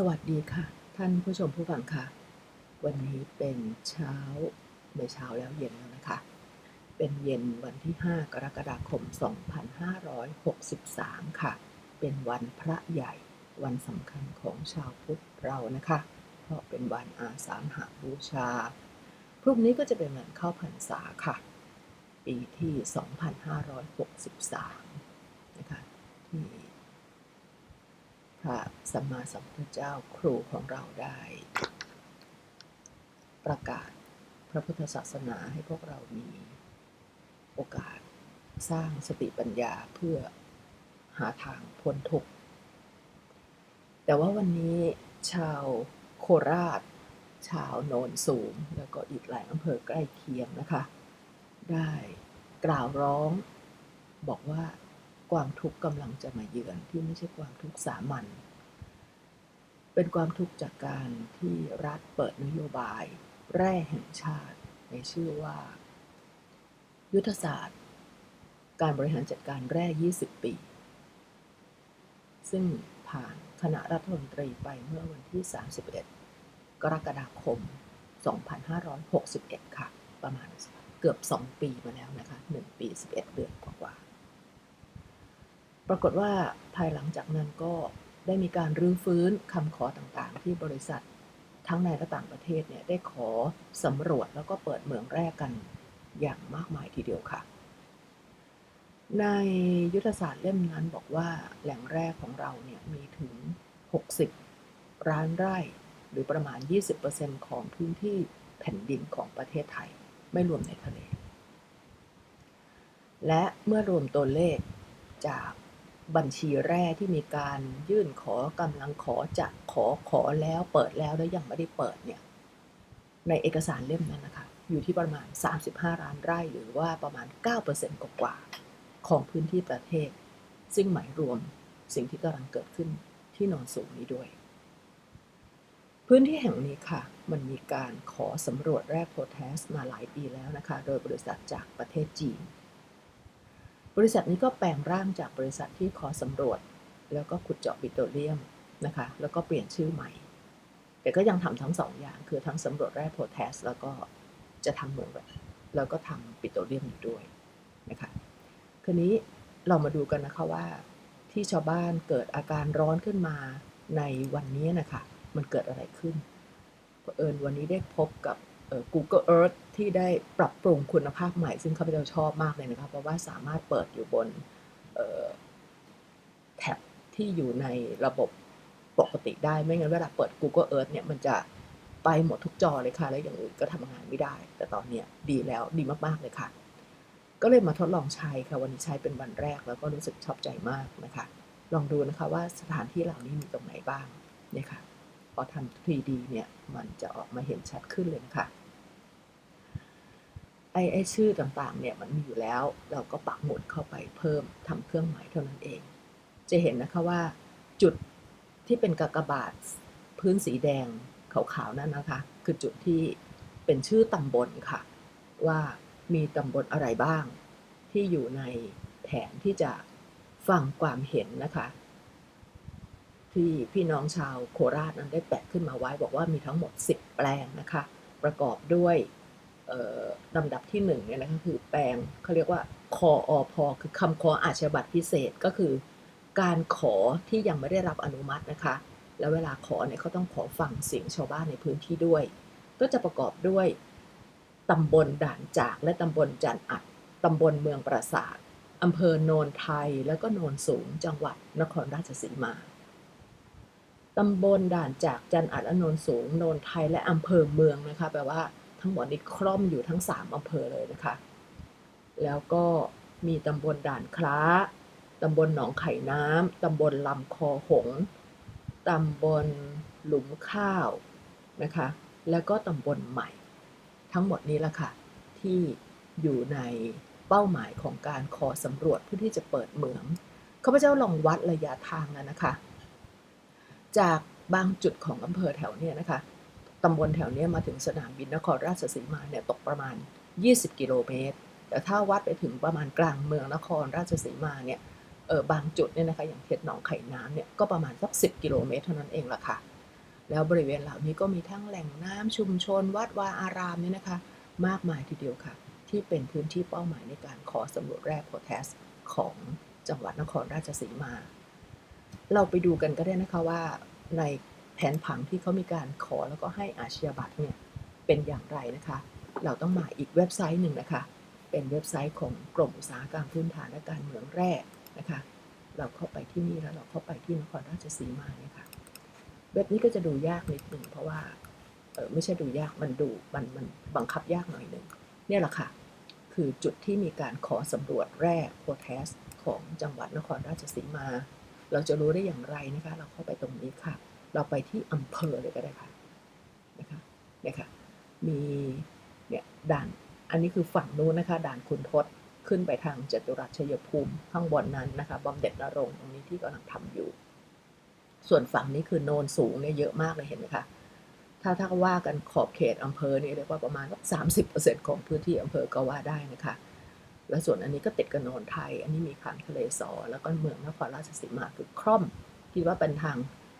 สวัสดีค่ะ ท่านผู้ชมผู้ฟังค่ะ วันนี้เป็นเช้าไม่เช้าแล้วเย็นแล้วนะคะ เป็นเย็นวันที่ 5 กรกฎาคม 2563 ค่ะ เป็นวันพระใหญ่วันสำคัญของชาวพุทธเรานะคะ เพราะเป็นวันอาสาฬหบูชา พรุ่งนี้ก็จะเป็นวันเข้าพรรษาค่ะ ปีที่ 2563 นะคะที่ พระสัมมาสัมพุทธเจ้าครูของเราได้ ประกาศพระพุทธศาสนาให้พวกเรามีโอกาสสร้างสติปัญญาเพื่อหาทางพ้นทุกข์แต่ว่าวันนี้ชาวโคราช ชาวโนนสูง แล้วก็อีกหลายอำเภอใกล้เคียงนะคะ ได้กล่าวร้องบอกว่า ความทุกข์กำลังจะมาเยือนที่ไม่ใช่ความทุกข์สามัญเป็นความทุกข์จากการที่รัฐเปิดนโยบาย แร่แห่งชาติ ในชื่อว่า ยุทธศาสตร์ การบริหารจัดการแร่ 20 ปี ซึ่งผ่านคณะรัฐมนตรีไปเมื่อวันที่ 31 กรกฎาคม 2561 ค่ะ ประมาณเกือบ 2 ปีมาแล้วนะคะ 1 ปี 11 เดือน ปรากฏว่าภายหลังจากนั้นก็ได้มีการรื้อฟื้นคำขอต่างๆ ที่บริษัททั้งในและต่างประเทศเนี่ยได้ขอสำรวจแล้วก็เปิดเหมืองแร่กันอย่างมากมายทีเดียวค่ะ ในยุทธศาสตร์เล่มนั้นบอกว่าแหล่งแร่ของเราเนี่ยมีถึง 60ล้านไร่ หรือประมาณ 20%ของพื้นที่แผ่นดินของประเทศไทย ไม่รวมในทะเล และเมื่อรวมตัวเลขจาก บัญชีแร่ที่มีการยื่นขอกำลังขอจะขอขอแล้วเปิดแล้วแล้วยังไม่ได้เปิดเนี่ยในเอกสารเล่มนั้นนะคะอยู่ที่ประมาณ 35 ล้านไร่หรือว่าประมาณ 9%กว่าๆของพื้นที่ประเทศ ซึ่งหมายรวมสิ่งที่กำลังเกิดขึ้นที่นอนสูงนี้ด้วย พื้นที่แห่งนี้ค่ะ มันมีการขอสำรวจแร่โพแทสมาหลายปีแล้วนะคะ โดยบริษัทจากประเทศจีน บริษัทนี้ก็แปลงร่างจากบริษัทที่ขอสำรวจ แล้วก็ขุดเจาะปิโตรเลียมนะคะ แล้วก็เปลี่ยนชื่อใหม่ แต่ก็ยังทำทั้งสองอย่าง คือทั้งสำรวจแร่โพแทส แล้วก็จะทำเหมืองแบบแล้วก็ทำปิโตรเลียมอยู่ด้วยนะคะคืนนี้เรามาดูกันนะคะว่า ที่ชาวบ้านเกิดอาการร้อนขึ้นมาในวันนี้นะคะ มันเกิดอะไรขึ้นเอิญวันนี้ได้พบกับ Google Earth ที่ได้ปรับปรุงคุณภาพใหม่ ซึ่งข้าพเจ้าชอบมากเลยนะคะเพราะว่าสามารถเปิดอยู่บนแท็บที่อยู่ในระบบปกติได้ไม่งั้นเวลาเปิด Google Earth เนี่ยมันจะไปหมดทุกจอเลยค่ะ แล้วอย่างอื่นก็ทำงานไม่ได้ แต่ตอนนี้ดีแล้วดีมากๆเลยค่ะ ก็เลยมาทดลองใช้ค่ะ วันนี้ใช้เป็นวันแรกแล้วก็รู้สึกชอบใจมากนะคะ ลองดูนะคะว่าสถานที่เหล่านี้มีตรงไหนบ้างเนี่ยค่ะ อทำ 3D เนี่ย มันจะออกมาเห็นชัดขึ้นเลยนะคะไอ้ไอ้ชื่อต่างๆ เนี่ยมันมีอยู่แล้ว เราก็ปักหมุดเข้าไปเพิ่มทำเครื่องหมายเท่านั้นเอง จะเห็นนะคะว่าจุดที่เป็นกากบาทพื้นสีแดงขาวๆนั่นนะคะ คือจุดที่เป็นชื่อตำบลค่ะ ว่ามีตำบลอะไรบ้าง ที่อยู่ในแผนที่จะฟังความเห็นนะคะ ที่พี่น้องชาวโคราชนั้นได้แปะขึ้นมาไว้บอกว่ามีทั้งหมด 10 แปลงนะคะ ประกอบด้วยลำดับที่1เนี่ยนะคะคือแปลงเขาเรียกว่าคออพอคือคำขออาชญาบัตรพิเศษก็คือ การขอที่ยังไม่ได้รับอนุมัตินะคะ แล้วเวลาขอเนี่ยเขาต้องขอฟังเสียงชาวบ้านในพื้นที่ด้วย ก็จะประกอบด้วยตำบลด่านจากและตำบลจันอัดตำบลเมืองปราสาทอำเภอโนนไทย แล้วก็โนนสูงจังหวัดนครราชสีมา ตำบลด่านจากจันอัดและโนนสูงโนนไทยและอำเภอเมืองนะคะแปลว่าทั้งหมดนี้คล่อมอยู่ทั้ง 3อำเภอเลยนะคะ แล้วก็มีตำบลด่านคล้าตำบลหนองไข่น้ำตำบลลำคอหงตำบลหลุมข้าวนะคะ แล้วก็ตำบลใหม่ ทั้งหมดนี้ละค่ะ ที่อยู่ในเป้าหมายของการขอสำรวจเพื่อที่จะเปิดเหมืองข้าพเจ้าลองวัดระยะทางนะคะ จากบางจุดของอำเภอแถวเนี้ยนะคะตำบลแถวนี้มาถึงสนามบินนครราชสีมาเนี่ยตกประมาณ 20 กิโลเมตร แต่ถ้าวัดไปถึงประมาณกลางเมืองนครราชสีมาเนี่ยเออบางจุดเนี่ยนะคะอย่างเขตหนองไข่น้ำเนี่ยก็ประมาณสัก 10 กิโลเมตรเท่านั้นเองละค่ะ แล้วบริเวณเหล่านี้ก็มีทั้งแหล่งน้ำชุมชน วัดวาอารามเนี่ยนะคะ มากมายทีเดียวค่ะ ที่เป็นพื้นที่เป้าหมายในการขอสำรวจแร่โพแทสของจังหวัดนครราชสีมา เราไปดูกันก็ได้นะคะว่าในแผนผังที่เขามีการขอแล้วก็ให้อาชญาบัตรเนี่ยเป็นอย่างไรนะคะ เราต้องมาอีกเว็บไซต์หนึ่งนะคะ เป็นเว็บไซต์ของกรมอุตสาหกรรมพื้นฐานและการเมืองแร่นะคะ เราเข้าไปที่นี่แล้วเราเข้าไปที่นครราชสีมาเนี่ยค่ะ เว็บนี้ก็จะดูยากนิดหนึ่งเพราะว่าเออไม่ใช่ดูยากมันดูมันมันบังคับยากหน่อยหนึ่งเนี่ยแหละค่ะ คือจุดที่มีการขอสำรวจแร่โพแทสของจังหวัดนครราชสีมา เราจะรู้ได้อย่างไรนะคะ เราเข้าไปตรงนี้ค่ะ เราไปที่อำเภอเลยก็ได้ค่ะนะคะเนี่ยค่ะมีเนี่ยด่าน อันนี้คือฝั่งนู้นนะคะ ด่านคุณทศขึ้นไปทางจตุรัสชัยภูมิข้างบนนั้นนะคะบอมเด็ดนรงค์ตรงนี้ที่กำลังทำอยู่ ส่วนฝั่งนี้คือโนนสูงเนี่ยเยอะมากเลยเห็นไหมคะถ้าถ้าว่ากันขอบเขตอำเภอเนี่ยเรียกว่าประมาณสามสิบเปอร์เซ็นต์ของพื้นที่อำเภอก็ว่าได้นะคะ และส่วนอันนี้ก็ติดกับโนนไทย อันนี้มีขางทะเลสอ แล้วก็เมืองนครราชสีมาคือคร่อมคิดว่าเป็นทาง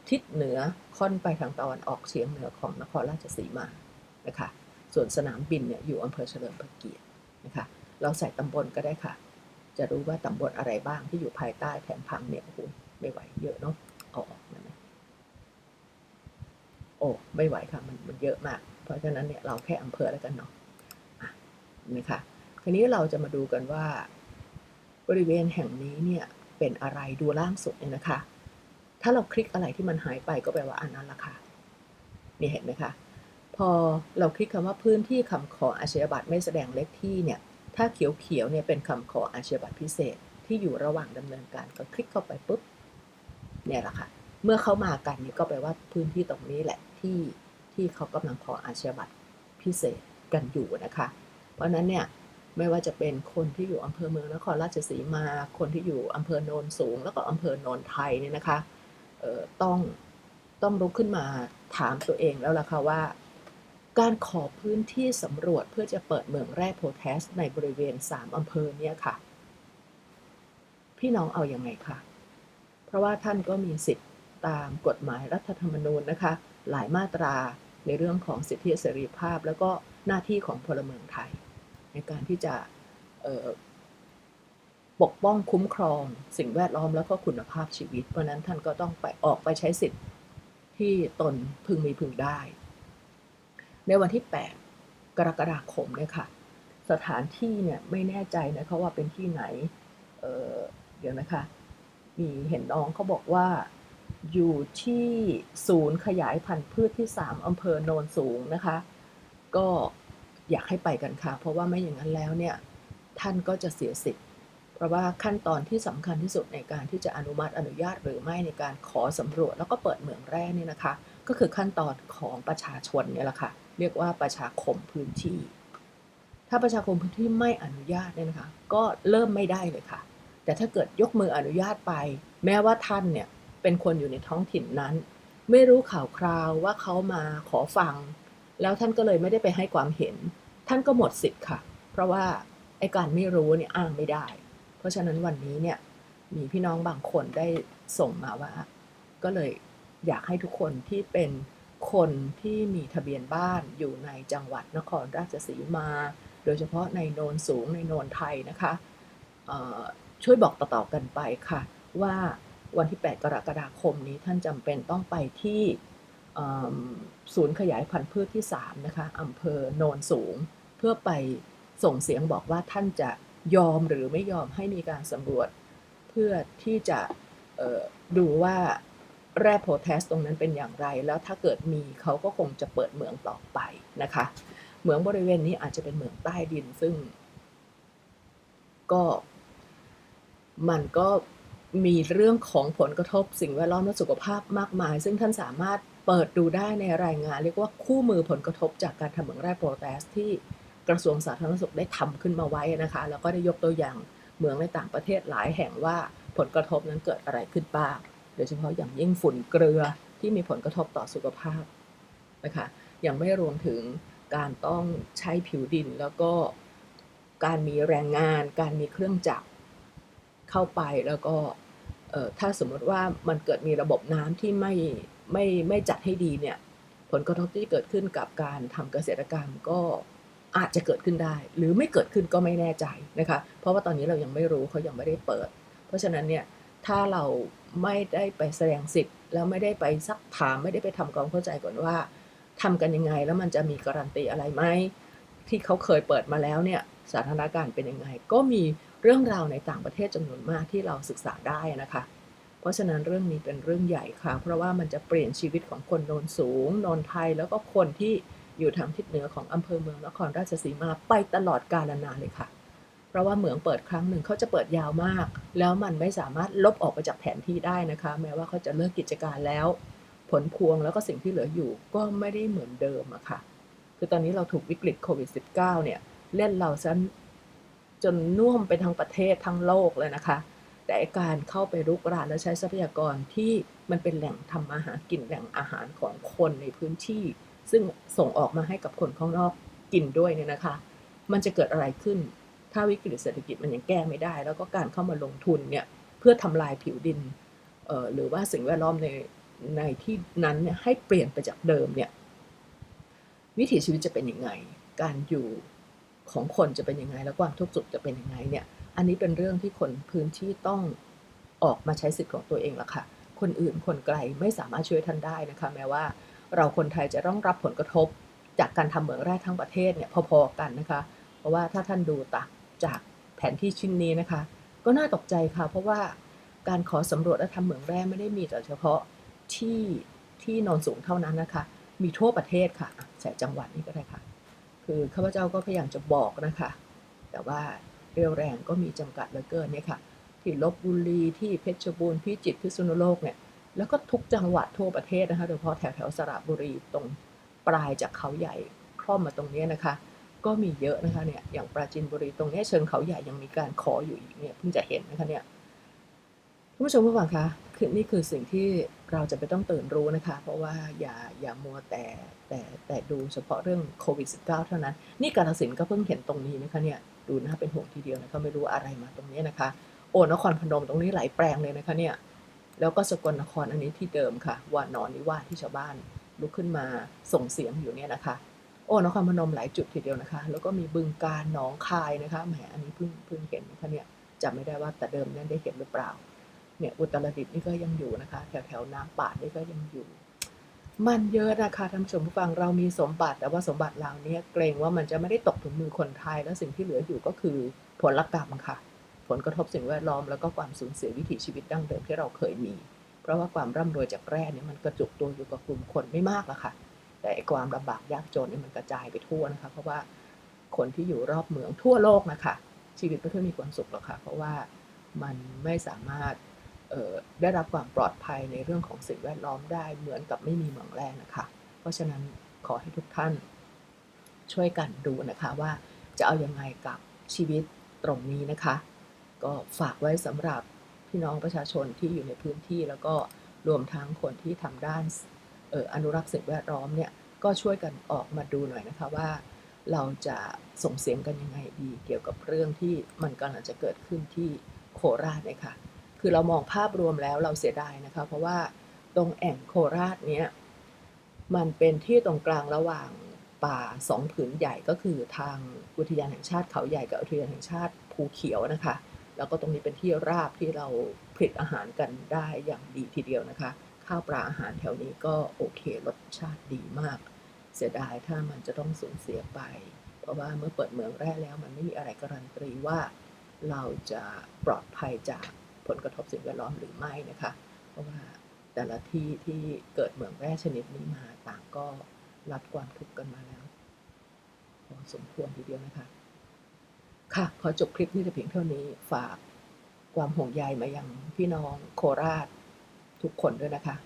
ทิศเหนือค่อนไปทางตะวันออกเฉียงเหนือของนครราชสีมานะคะส่วนสนามบินเนี่ยอยู่อำเภอเฉลิมพระเกียรตินะคะเราใส่ตำบลก็ได้ค่ะ จะรู้ว่าตำบลอะไรบ้างที่อยู่ภายใต้แผนพังเนี่ยโอ้โหไม่ไหวเยอะเนาะเอาออกนะไหมโอ้ไม่ไหวค่ะมันมันเยอะมาก เพราะฉะนั้นเนี่ยเราแค่อำเภอแล้วกันเนาะอะนะคะ ทีนี้เราจะมาดูกันว่า บริเวณแห่งนี้เนี่ยเป็นอะไรดูล่างสุดเนี่ยนะคะ ถ้าเราคลิกอะไรที่มันหายไปก็แปลว่าอันนั้นละค่ะนี่เห็นไหมคะ พอเราคลิกคำว่าพื้นที่คำขออาชญาบัตรไม่แสดงเลขที่เนี่ย ถ้าเขียวๆเนี่ยเป็นคำขออาชญาบัตรพิเศษที่อยู่ระหว่างดำเนินการก็คลิกเข้าไปปุ๊บเนี่ยแหละค่ะ เมื่อเขามากันนี่ก็แปลว่าพื้นที่ตรงนี้แหละที่ที่เขากำลังขออาชญาบัตรพิเศษกันอยู่นะคะ เพราะนั้นเนี่ย ไม่ว่าจะเป็นคนที่อยู่อำเภอเมืองนครราชสีมา คนที่อยู่อำเภอโนนสูง แล้วก็อำเภอโนนไทยเนี่ยนะคะต้องต้องลุกขึ้นมาถามตัวเองแล้วล่ะค่ะว่า การขอพื้นที่สำรวจเพื่อจะเปิดเมืองแร่โพแทสในบริเวณ 3อำเภอเนี่ยค่ะ พี่น้องเอาอยัางไงคะเพราะว่าท่านก็มีสิทธิ์ตามกฎหมายรัฐธรรมนูญนะคะ หลายมาตราในเรื่องของสิทธิเสรีภาพ แล้วก็หน้าที่ของพลเมืองไทย ในการที่จะปกป้องคุ้มครอง สิ่งแวดล้อมแล้วก็คุณภาพชีวิต เพราะนั้นท่านก็ต้องไปออกไปใช้สิทธิ์ที่ตนพึงมีพึงได้ ในวันที่ 8 กรกฎาคมเนี่ยค่ะ สถานที่เนี่ยไม่แน่ใจนะคะว่าเป็นที่ไหนเเดี๋ยวนะคะ มีเห็นน้องเขาบอกว่าอยู่ที่ศูนย์ขยายพันธุ์พืชที่ 3 อำเภอโนนสูงนะคะ ก็ อยากให้ไปกันค่ะ เพราะว่าไม่อย่างนั้นแล้วเนี่ยท่านก็จะเสียสิทธิ์ เพราะว่าขั้นตอนที่สำคัญที่สุดในการที่จะอนุมัติอนุญาตหรือไม่ในการขอสำรวจ แล้วก็เปิดเหมืองแร่นี่นะคะ ก็คือขั้นตอนของประชาชนเนี่ยแหละค่ะเรียกว่าประชาคมพื้นที่ ถ้าประชาคมพื้นที่ไม่อนุญาตเนี่ยนะคะ ก็เริ่มไม่ได้เลยค่ะ แต่ถ้าเกิดยกมืออนุญาตไป แม้ว่าท่านเนี่ยเป็นคนอยู่ในท้องถิ่นนั้น ไม่รู้ข่าวคราวว่าเขามาขอฟัง แล้วท่านก็เลยไม่ได้ไปให้ความเห็น ท่านก็หมดสิทธิ์ค่ะ เพราะว่าไอ้การไม่รู้เนี่ยอ้างไม่ได้ เพราะฉะนั้นวันนี้เนี่ยมีพี่น้องบางคนได้ส่งมาว่า ก็เลยอยากให้ทุกคนที่เป็นคนที่มีทะเบียนบ้านอยู่ในจังหวัดนครราชสีมา โดยเฉพาะในโนนสูงในโนนไทยนะคะช่วยบอกต่อๆกันไปค่ะ ว่าวันที่ 8 กรกฎาคมนี้ท่านจำเป็นต้องไปที่ศูนย์ขยายพันธุ์พืชที่ 3 นะคะอำเภอโนนสูง เพื่อไปส่งเสียงบอกว่าท่านจะยอมหรือไม่ยอมให้มีการสำรวจ เพื่อที่จะดูว่าแร่โพแทสตรงนั้นเป็นอย่างไร แล้วถ้าเกิดมีเขาก็คงจะเปิดเหมืองต่อไปนะคะ เหมืองบริเวณนี้อาจจะเป็นเหมืองใต้ดินซึ่ง ก็มันก็มีเรื่องของผลกระทบสิ่งแวดล้อมและสุขภาพมากมาย ซึ่งท่านสามารถเปิดดูได้ในรายงาน เรียกว่าคู่มือผลกระทบจากการทำเหมืองแร่โพแทสที่ กระทรวงสาธารณสุขได้ทำขึ้นมาไว้นะคะ แล้วก็ได้ยกตัวอย่างเมืองในต่างประเทศหลายแห่งว่าผลกระทบนั้นเกิดอะไรขึ้นบ้าง โดยเฉพาะอย่างยิ่งฝุ่นเกลือที่มีผลกระทบต่อสุขภาพนะคะ ยังไม่รวมถึงการต้องใช้ผิวดินแล้วก็การมีแรงงาน การมีเครื่องจักรเข้าไปแล้วก็ถ้าสมมติว่ามันเกิดมีระบบน้ำที่ไม่ไม่ไม่จัดให้ดีเนี่ยผลกระทบที่เกิดขึ้นกับการทำเกษตรกรรมก็ อาจจะเกิดขึ้นได้ หรือไม่เกิดขึ้นก็ไม่แน่ใจนะคะ เพราะว่าตอนนี้เรายังไม่รู้เขายังไม่ได้เปิด เพราะฉะนั้นเนี่ยถ้าเราไม่ได้ไปแสดงสิทธิ์ แล้วไม่ได้ไปซักถามไม่ได้ไปทำความเข้าใจก่อนว่าทำกันยังไงแล้วมันจะมีการันตีอะไรไหมที่เขาเคยเปิดมาแล้วเนี่ยสถานการณ์เป็นยังไง ก็มีเรื่องราวในต่างประเทศจำนวนมากที่เราศึกษาได้นะคะ เพราะฉะนั้นเรื่องนี้เป็นเรื่องใหญ่ค่ะ เพราะว่ามันจะเปลี่ยนชีวิตของคนโนนสูงโนนไทยแล้วก็คนที่ อยู่ทางทิศเหนือของอำเภอเมืองนครราชสีมาไปตลอดกาลนานเลยค่ะ เพราะว่าเหมืองเปิดครั้งหนึ่งเขาจะเปิดยาวมาก แล้วมันไม่สามารถลบออกไปจากแผนที่ได้นะคะ แม้ว่าเขาจะเลิกกิจการแล้ว ผลพวงแล้วก็สิ่งที่เหลืออยู่ก็ไม่ได้เหมือนเดิมอะค่ะ คือตอนนี้เราถูกวิกฤตโควิด -19 เนี่ยเล่นเราซะจนน่วมไปทั้งประเทศทั้งโลกเลยนะคะ แต่การเข้าไปรุกรานและใช้ทรัพยากรที่มันเป็นแหล่งทำอาหารกินแหล่งอาหารของคนในพื้นที่ ซึ่งส่งออกมาให้กับคนข้างนอกกินด้วยเนี่ยนะคะ มันจะเกิดอะไรขึ้น ถ้าวิกฤตเศรษฐกิจมันยังแก้ไม่ได้ แล้วก็การเข้ามาลงทุนเนี่ยเพื่อทำลายผิวดินหรือว่าสิ่งแวดล้อมในในที่นั้นเนี่ยให้เปลี่ยนไปจากเดิมเนี่ยวิถีชีวิตจะเป็นยังไง การอยู่ของคนจะเป็นยังไง แล้วความทุกข์สุขจะเป็นยังไงเนี่ย อันนี้เป็นเรื่องที่คนพื้นที่ต้องออกมาใช้สิทธิ์ของตัวเองละค่ะ คนอื่นคนไกลไม่สามารถช่วยท่านได้นะคะ แม้ว่า เราคนไทยจะต้องรับผลกระทบจากการทำเหมืองแร่ทั้งประเทศเนี่ยพอๆกันนะคะ เพราะว่าถ้าท่านดูตักจากแผนที่ชิ้นนี้นะคะ ก็น่าตกใจค่ะ เพราะว่าการขอสำรวจและทำเหมืองแร่ไม่ได้มีแต่เฉพาะที่ที่นอนสูงเท่านั้นนะคะ มีทั่วประเทศค่ะใส่จังหวัดนี้ก็ได้ค่ะ คือข้าพเจ้าก็พยายามจะบอกนะคะ แต่ว่าเรียวแรงก็มีจำกัดเหลือเกินเนี่ยค่ะ ที่ลบบุรีที่เพชรบูรณ์พิจิตรพิษณุโลกเนี่ย แล้วก็ทุกจังหวัดทั่วประเทศนะคะ โดยเฉพาะแถวแถวสระบุรีตรงปลายจากเขาใหญ่คล่อมมาตรงนี้นะคะ ก็มีเยอะนะคะเนี่ยอย่างปราจีนบุรีตรงนี้เชิงเขาใหญ่ยังมีการขออยู่อีกเนี่ยเพิ่งจะเห็นนะคะเนี่ยท่านผู้ชมผู้ฟังคะคือนี่คือสิ่งที่เราจะไปต้องตื่นรู้นะคะ เพราะว่าอย่าอย่ามัวแต่แต่แต่ดูเฉพาะเรื่องโควิด -19 เท่านั้น นี่กาลสินก็เพิ่งเห็นตรงนี้นะคะเนี่ยดูน่าเป็นห่วงทีเดียวนะคะไม่รู้อะไรมาตรงนี้นะคะ โอนครพนมตรงนี้หลายแปลงเลยนะคะเนี่ย แล้วก็สกลนครอันนี้ที่เดิมค่ะวานอนนิวาสที่ชาวบ้านลุกขึ้นมาส่งเสียงอยู่เนี่ยนะคะ โอ้นครพนมหลายจุดทีเดียวนะคะ แล้วก็มีบึงการหนองคายนะคะแหมอันนี้เพิ่งเพิ่งเห็นนะคะเนี่ยจำไม่ได้ว่าแต่เดิมนั้นได้เห็นหรือเปล่าเนี่ยอุตรดิตถ์นี่ก็ยังอยู่นะคะแถวแถวน้ำป่านี่ก็ยังอยู่ มันเยอะนะคะท่านผู้ชมผู้ฟังเรามีสมบัติ แต่ว่าสมบัติเหล่านี้เกรงว่ามันจะไม่ได้ตกถึงมือคนไทย แล้วสิ่งที่เหลืออยู่ก็คือผลลักรรมค่ะ ผลกระทบสิ่งแวดล้อมแล้วก็ความสูญเสียวิถีชีวิตดั้งเดิมที่เราเคยมี เพราะว่าความร่ำรวยจากแร่เนี่ยมันกระจุกตัวอยู่กับกลุ่มคนไม่มากละค่ะ แต่ความลำบากยากจนเนี่ยมันกระจายไปทั่วนะคะ เพราะว่าคนที่อยู่รอบเมืองทั่วโลกนะคะชีวิตไม่ค่อยมีความสุขหรอกค่ะ เพราะว่ามันไม่สามารถได้รับความปลอดภัยในเรื่องของสิ่งแวดล้อมได้เหมือนกับไม่มีเมืองแร่นะคะ เพราะฉะนั้นขอให้ทุกท่านช่วยกันดูนะคะว่าจะเอาอยัางไงกับชีวิตตรงนี้นะคะ ก็ฝากไว้สำหรับพี่น้องประชาชนที่อยู่ในพื้นที่ แล้วก็รวมทั้งคนที่ทำด้านอออนุรักษ์สิ่งแวดล้อมเนี่ยก็ช่วยกันออกมาดูหน่อยนะคะว่า เราจะส่งเสียงกันยังไงดี เกี่ยวกับเรื่องที่มันกำลังจะเกิดขึ้นที่โคราชเนี่ยค่ะ คือเรามองภาพรวมแล้วเราเสียดายนะคะ เพราะว่าตรงแอ่งโคราชเนี้ยมันเป็นที่ตรงกลางระหว่างป่าสองผืนใหญ่ก็คือทางอุทยานแห่งชาติเขาใหญ่กับอุทยานแห่งชาติภูเขียวนะคะ แล้วก็ตรงนี้เป็นที่ราบที่เราผลิตอาหารกันได้อย่างดีทีเดียวนะคะ ข้าวปลาอาหารแถวนี้ก็โอเครสชาติดีมาก เสียดายถ้ามันจะต้องสูญเสียไป เพราะว่าเมื่อเปิดเมืองแร่แล้ว มันไม่มีอะไรการันตีว่า เราจะปลอดภัยจากผลกระทบสิ่งแวดล้อมหรือไม่นะคะ เพราะว่าแต่ละที่ที่เกิดเมืองแร่ชนิดนี้มาต่างก็รับความทุกข์กันมาแล้วพอสมควรทีเดียวนะคะ ค่ะ ขอจบคลิปนี้แต่เพียงเท่านี้ ฝากความห่วงใยมายังพี่น้องโคราชทุกคนด้วยนะคะ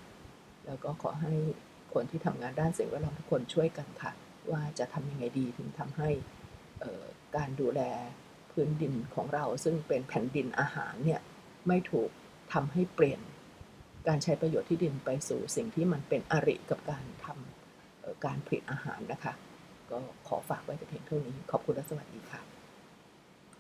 แล้วก็ขอให้คนที่ทำงานด้านสิ่งแวดล้อมทุกคนช่วยกันค่ะ ว่าจะทำยังไงดีถึงทำให้การดูแลพื้นดินของเราซึ่งเป็นแผ่นดินอาหารเนี่ยไม่ถูกทำให้เปลี่ยนการใช้ประโยชน์ที่ดินไปสู่สิ่งที่มันเป็นอริกับการทำการผลิตอาหารนะคะ ก็ขอฝากไว้แต่เพียงเท่านี้ ขอบคุณและสวัสดีค่ะ